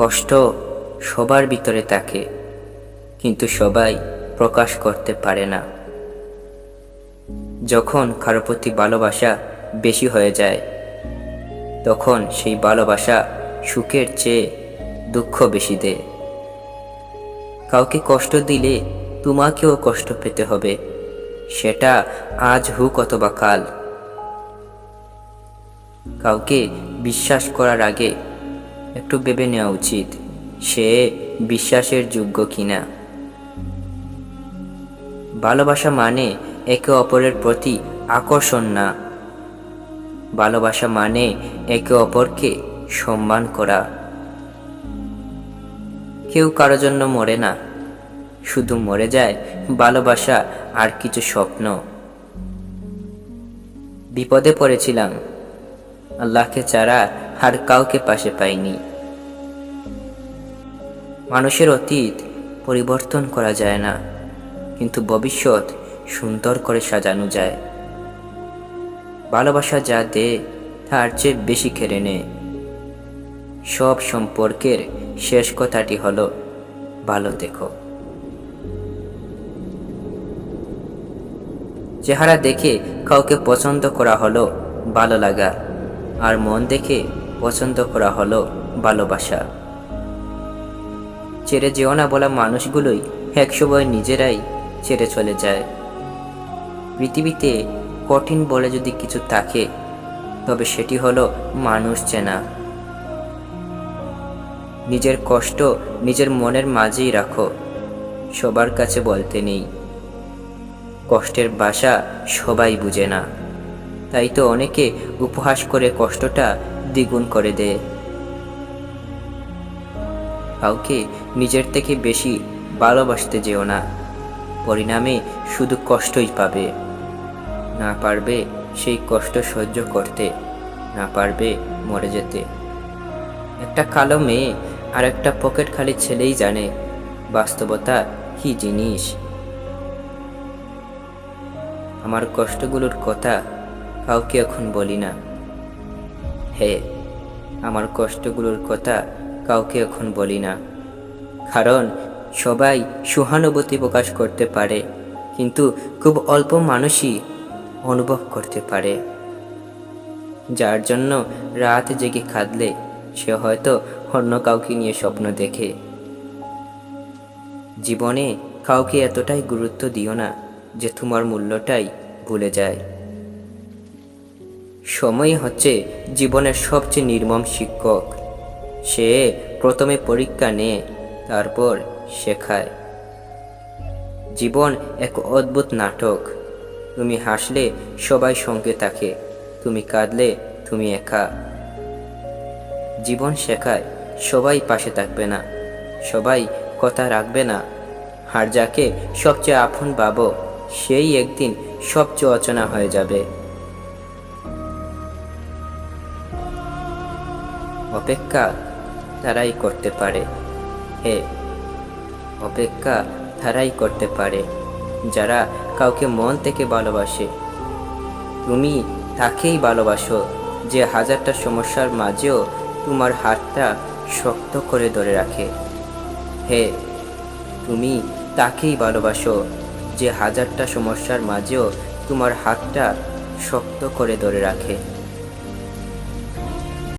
কষ্ট সবার ভিতরে থাকে, কিন্তু সবাই প্রকাশ করতে পারে না। যখন কারও প্রতি ভালোবাসা বেশি হয়ে যায়, তখন সেই ভালোবাসা সুখের চেয়ে দুঃখ বেশি দেয়। কাউকে কষ্ট দিলে তোমাকেও কষ্ট পেতে হবে, সেটা আজ হোক অথবা কাল। কাউকে বিশ্বাস করার আগে একটু ভেবে নেওয়া উচিত, সে বিশ্বাসের যোগ্য কিনা। ভালোবাসা মানে একে অপরের প্রতি আকর্ষণ না। ভালোবাসা মানে একে অপরকে সম্মান করা। কেউ কারও জন্য মরে না, শুধু মরে যায় ভালোবাসা আর কিছু স্বপ্ন। বিপদে পড়েছিলাম, আল্লাহকে ছাড়া আর কাউকে পাশে পাইনি। মানুষের অতীত পরিবর্তন করা যায় না, কিন্তু ভবিষ্যৎ সুন্দর করে সাজানো যায়। ভালোবাসা যা দে, তার চেয়ে বেশি কেড়ে নেয় সব সম্পর্কের শেষ কথাটি হলো, ভালো দেখো। চেহারা দেখে কাউকে পছন্দ করা হলো ভালো লাগা, আর মন দেখে পছন্দ করা হলো ভালোবাসা। ছেড়ে যেও না বলা মানুষগুলোই একসময় নিজেরাই ছেড়ে চলে যায়। পৃথিবীতে কঠিন বলে যদি কিছু থাকে, তবে সেটি হলো মানুষ চেনা। নিজের কষ্ট নিজের মনের মাঝেই রাখো, সবার কাছে বলতে নেই। কষ্টের বাসা সবাই বুঝে না। তাই তো অনেকে উপহাস করে কষ্টটা দ্বিগুণ করে দেয় কাউকে নিজের থেকে বেশি ভালোবাসতে যেও না। পরিণামে শুধু কষ্টই পাবে। না পারবে সেই কষ্ট সহ্য করতে, না পারবে মরে যেতে। একটা কালো মেয়ে আর একটা পকেট খালি ছেলেই জানে বাস্তবতা কি জিনিস। আমার কষ্টগুলোর কথা কাউকে এখন বলি না। হে, আমার কষ্টগুলোর কথা কাউকে এখন বলি না। কারণ সবাই সহানুভূতি প্রকাশ করতে পারে, কিন্তু খুব অল্প মানুষই অনুভব করতে পারে। যার জন্য রাত জেগে কাঁদলে সে হয়তো অন্য কাউকে নিয়ে স্বপ্ন দেখে। জীবনে কাউকে এতটাই গুরুত্ব দিও না যে তোমার মূল্যটাই ভুলে যায়। সময় হচ্ছে জীবনের সবচেয়ে নির্মম শিক্ষক। সে প্রথমে পরীক্ষা নেয় তারপর শেখায়। জীবন এক অদ্ভুত নাটক। তুমি হাসলে সবাই সঙ্গে থাকে, তুমি কাঁদলে তুমি একা। জীবন শেখায় সবাই পাশে থাকবে না, সবাই কথা রাখবে না। আর যাকে সবচেয়ে আপন ভাবো সেই একদিন সবচেয়ে অচেনা হয়ে যাবে। অপেক্ষা তারাই করতে পারে। হে, অপেক্ষা তারাই করতে পারে, যারা কাউকে মন থেকে ভালোবাসে। তুমি তাকেই ভালোবাসো যে হাজারটা সমস্যার মাঝেও তোমার হাতটা শক্ত করে ধরে রাখে। হে, তুমি তাকেই ভালোবাসো যে হাজারটা সমস্যার মাঝেও তোমার হাতটা শক্ত করে ধরে রাখে।